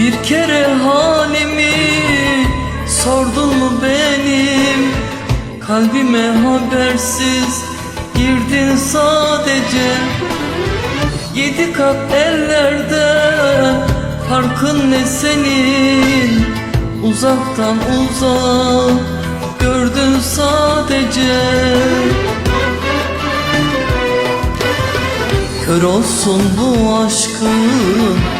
Bir kere halimi sordun mu benim? Kalbime habersiz girdin sadece. Yedi kat ellerde farkın ne senin? Uzaktan uzak gördün sadece. Kör olsun bu aşkın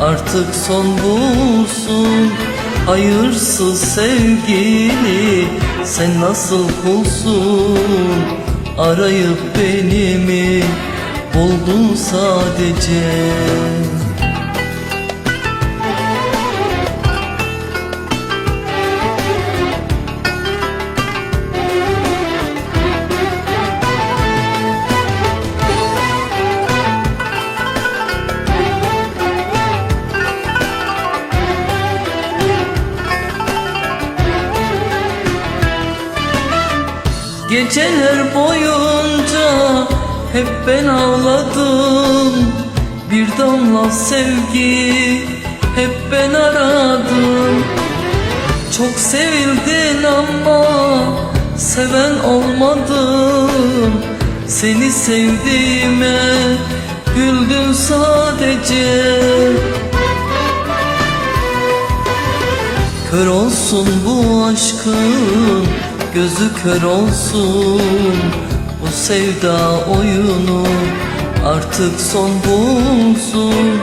artık son bulsun Hayırsız sevgili. Sen nasıl kulsun Arayıp beni mi buldun sadece Geceler boyunca hep ben ağladım. Bir damla sevgi hep ben aradım. Çok sevildin ama seven olmadım. Seni sevdiğime güldün sadece. Kör olsun bu aşkın Gözü kör olsun. Bu sevda oyunu Artık son bulsun.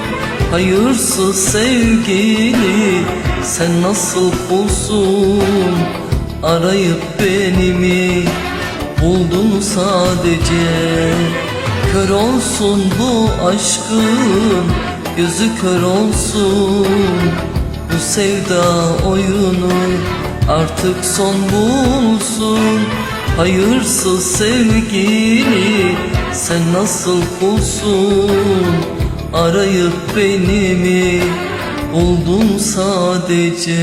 Hayırsız sevgili Sen nasıl bulsun? Arayıp beni mi Buldun sadece? Kör olsun bu aşkın Gözü kör olsun. Bu sevda oyunu artık son bulsun Hayırsız sevgili sen nasıl kulsun Arayıp beni mi? Buldun sadece